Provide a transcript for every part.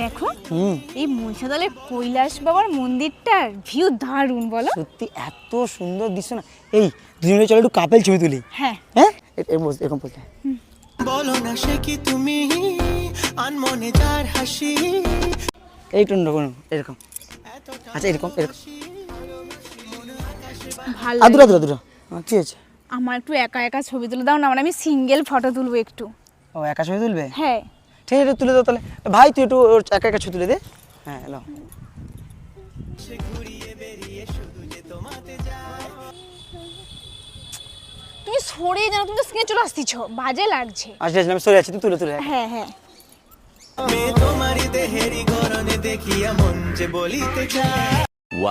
দেখো এই মহিষাদলের কৈলাস বাবার মন্দিরটার ভিউ দারুণ বলো। সত্যি এত সুন্দর দৃশ্য না। এই দুজনে চলো একটু কাপেল ছবি তুলি। হ্যাঁ। হ্যাঁ? এরকম বলতে বলো না সে কি তুমি? আনমনে যার হাসি। এইটু এরকম। এরকম আচ্ছা এরকম এরকম। ভালো। আদুরা আদুরা আদুরা কি হয়েছে আমার একটু একা একা ছবি তুলে দাও না মানে আমি সিঙ্গেল ফটো তুলবো একটু। ও একা ছবি তুলবে? হ্যাঁ। ঠিক আছে তুলে দাও তাহলে। ভাই তুই একটু ওর একা একা তুলে দে। হ্যাঁ এলো। তুমি সরে জানো তুমি তো স্ক্রিনে চলে আসতিছ। বাজে লাগছে। আচ্ছা আচ্ছা, আমি সরে আছি তুই তুলে তুলে। হ্যাঁ হ্যাঁ। মে তোমারি দেহেরি গরনে দেখিয়া মন যে বলিতে চায়।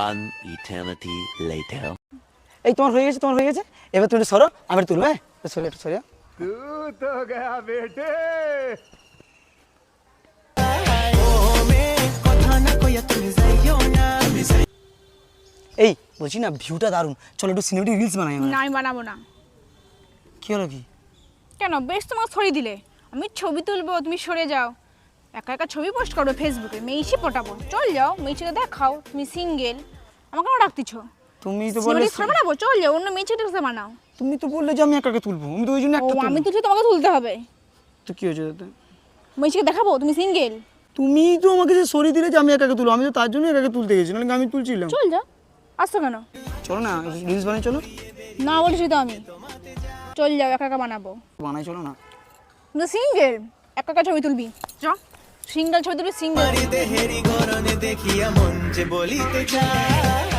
One eternity later. এই তোমার হয়ে গেছে তোমার হয়ে গেছে। এবার তুমি সরো আমি তুলবো হ্যাঁ? একটু সরে একটু সরে ও এই বলছি না ভিউটা দারুণ। চলো একটু সিনেমেটিক রিলস বানাই না আমি বানাবো না। কি হলো কি? কেন? বেশ তোমাকে সরিয়ে দিলে। আমি ছবি তুলবো তুমি সরে যাও। একা একা ছবি পোস্ট করো ফেসবুকে মেয়েছি পটাবো। চল যাও মেয়েছিকে দেখাও তুমি সিঙ্গেল আমাকে কেন ডাকতিছ? তুমি তো বললে সিনেমাটিক বানাবো? চল যাও অন্য মেয়েছিকে সাথে বানাও। তুমি তো বললে যে আমি একাকে তুলবো। আমি তো ওই জন্য একটা আমি। তুলছি তোমাকে তুলতে হবে। তো কি হয়েছে তাতে? মেয়েছিকে দেখাবো তুমি সিঙ্গেল তুমি তো আমাকে যে সরিয়ে দিলে যে আমি একাকে তুলবো আমি তো তার জন্য একাকে তুলতে গেছি নাহলে আমি তুলছিলাম। চল যা আসছো কেন? চলো না রিলস বানাই চলো। না বলছি তো আমি। চল যাও একা একা বানাবো। বানাই চলো না। তুমি সিঙ্গেল একা একা ছবি তুলবি। চ সিঙ্গেল ছবি তুলবি সিঙ্গেল দেখিয়া মন যে বলিতে চায়।